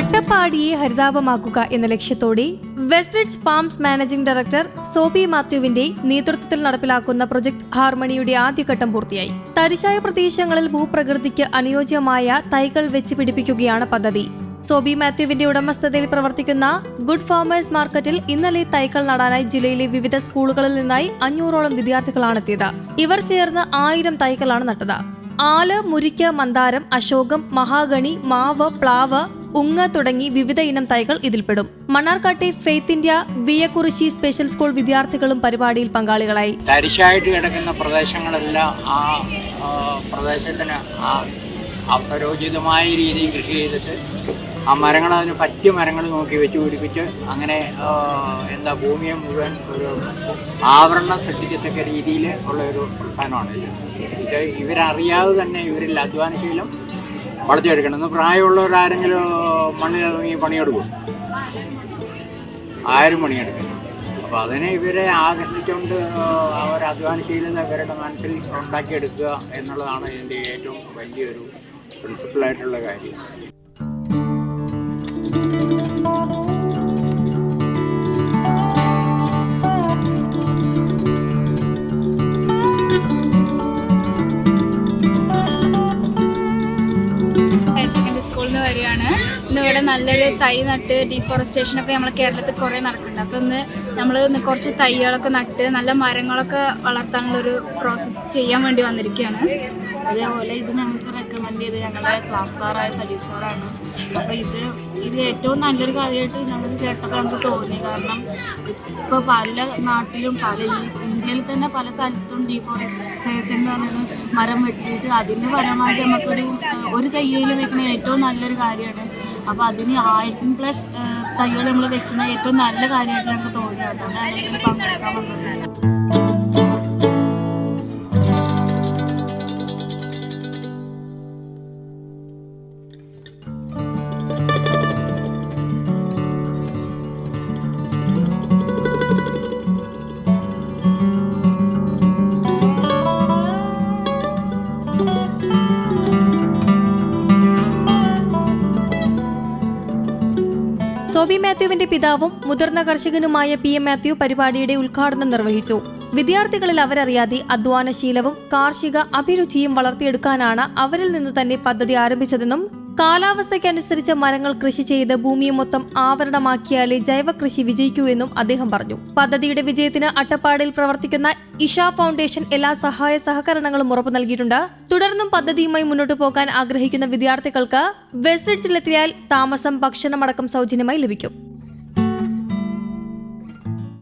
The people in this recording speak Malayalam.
അട്ടപ്പാടിയെ ഹരിതാപമാക്കുക എന്ന ലക്ഷ്യത്തോടെ Westridge farms managing director Sobi മാത്യുവിന്റെ നേതൃത്വത്തിൽ നടപ്പിലാക്കുന്ന പ്രൊജക്ട് ഹാർമണിയുടെ ആദ്യഘട്ടം പൂർത്തിയായി. തരിശായ പ്രദേശങ്ങളിൽ ഭൂപ്രകൃതിക്ക് അനുയോജ്യമായ തൈകൾ വെച്ച് പിടിപ്പിക്കുകയാണ് പദ്ധതി. സോബി മാത്യുവിന്റെ ഉടമസ്ഥതയിൽ പ്രവർത്തിക്കുന്ന ഗുഡ് ഫാമേഴ്സ് മാർക്കറ്റിൽ ഇന്നലെ തൈകൾ നടാനായി ജില്ലയിലെ വിവിധ സ്കൂളുകളിൽ നിന്നായി അഞ്ഞൂറോളം വിദ്യാർത്ഥികളാണ് എത്തിയത് ഇവർ ചേർന്ന് ആയിരം തൈകളാണ് നട്ടത്. ആൽ മുരിക്ക മന്ദാരം അശോകം മഹാഗണി മാവ് പ്ലാവ് ഉങ്ങ തുടങ്ങി വിവിധ ഇനം തൈകൾ ഇതിൽപ്പെടും. മണ്ണാർക്കാട്ടെ faith India Viyakkurishi special school വിദ്യാർത്ഥികളും പരിപാടിയിൽ പങ്കാളികളായി. തരിശായിട്ട് കിടക്കുന്ന പ്രദേശങ്ങളെല്ലാം ആ പ്രദേശത്തിന് അപരോചിതമായ രീതിയിൽ കൃഷി ചെയ്തിട്ട് ആ മരങ്ങൾ അതിന് പറ്റിയ മരങ്ങൾ നോക്കി വെച്ച് പിടിപ്പിച്ച് അങ്ങനെ എന്താ ഭൂമിയെ മുഴുവൻ ഒരു ആവരണം സൃഷ്ടിക്കത്തക്ക രീതിയിൽ ഉള്ള ഒരു പ്രസ്ഥാനമാണ് ഇത്. ഇത് ഇവരറിയാതെ തന്നെ ഇവരിൽ അധ്വാനശീലം ഇന്ന് പ്രായമുള്ളവരാരെങ്കിലും മണ്ണിലിറങ്ങി പണിയെടുക്കും? ആരും പണിയെടുക്കില്ല. അപ്പോൾ അതിനെ ഇവരെ ആകർഷിച്ചുകൊണ്ട് അവർ അധ്വാനശീലത ഇവരുടെ മനസ്സിൽ ഉണ്ടാക്കിയെടുക്കുക എന്നുള്ളതാണ് ഇതിന്റെ ഏറ്റവും വലിയൊരു പ്രിൻസിപ്പളായിട്ടുള്ള കാര്യം. നിന്ന് ഇന്നിവിടെ നല്ലൊരു തൈ നട്ട് ഡീഫോറസ്റ്റേഷനൊക്കെ നമ്മളെ കേരളത്തിൽ കുറേ നടക്കുന്നുണ്ട്. അപ്പൊ ഇന്ന് നമ്മൾ ഇന്ന് കുറച്ച് തൈകളൊക്കെ നട്ട് നല്ല മരങ്ങളൊക്കെ വളർത്താനുള്ളൊരു പ്രോസസ്സ് ചെയ്യാൻ വേണ്ടി വന്നിരിക്കുകയാണ്. അതേപോലെ ഇത് ഞങ്ങൾക്ക് റെക്കമെൻഡ് ചെയ്ത് ഞങ്ങളുടെ ക്ലാസ് സാറായ സജീവ് സാറാണ് അപ്പോൾ ഇത് ഇത് ഏറ്റവും നല്ലൊരു കാര്യമായിട്ട് ഞങ്ങൾക്ക് കേട്ടപ്പോൾ നമുക്ക് തോന്നി. കാരണം ഇപ്പോൾ പല നാട്ടിലും പല ഈ ഇന്ത്യയിൽ തന്നെ പല സ്ഥലത്തും ഡീഫോറസ്റ്റേഷൻ എന്ന് പറയുന്നത് മരം വെട്ടിയിട്ട് അതിന്റെ പരമായിട്ട് നമുക്കൊരു ഒരു തയ്യൽ വെക്കുന്ന ഏറ്റവും നല്ലൊരു കാര്യമാണ്. അപ്പോൾ അതിന് ആയിരം പ്ലസ് തയ്യൽ നമ്മൾ വെക്കുന്ന ഏറ്റവും നല്ല കാര്യമായിട്ട് നമുക്ക് തോന്നിയത് അതുകൊണ്ടാണ് ഇതിൽ പങ്കെടുക്കാൻ വന്നത്. സോബി മാത്യുവിന്റെ പിതാവും മുതിർന്ന കർഷകനുമായ പി എം മാത്യു പരിപാടിയുടെ ഉദ്ഘാടനം നിർവഹിച്ചു. വിദ്യാർത്ഥികളിൽ അവരറിയാതെ അധ്വാനശീലവും കാർഷിക അഭിരുചിയും വളർത്തിയെടുക്കാനാണ് അവരിൽ നിന്ന് തന്നെ പദ്ധതി ആരംഭിച്ചതെന്നും കാലാവസ്ഥയ്ക്കനുസരിച്ച് മരങ്ങൾ കൃഷി ചെയ്ത് ഭൂമിയെ മൊത്തം ആവരണമാക്കിയാലേ ജൈവ കൃഷി വിജയിക്കൂ എന്നും അദ്ദേഹം പറഞ്ഞു. പദ്ധതിയുടെ വിജയത്തിന് അട്ടപ്പാടിൽ പ്രവർത്തിക്കുന്ന ഇഷ ഫൗണ്ടേഷൻ എല്ലാ സഹായ സഹകരണങ്ങളും ഉറപ്പു നൽകിയിട്ടുണ്ട്. തുടർന്നും പദ്ധതിയുമായി മുന്നോട്ട് പോകാൻ ആഗ്രഹിക്കുന്ന വിദ്യാർത്ഥികൾക്ക് വെസ്റ്റ് വെസ്റ്റ്രിഡ്ജിലെത്തിയാൽ താമസം ഭക്ഷണമടക്കം സൗജന്യമായി ലഭിക്കും.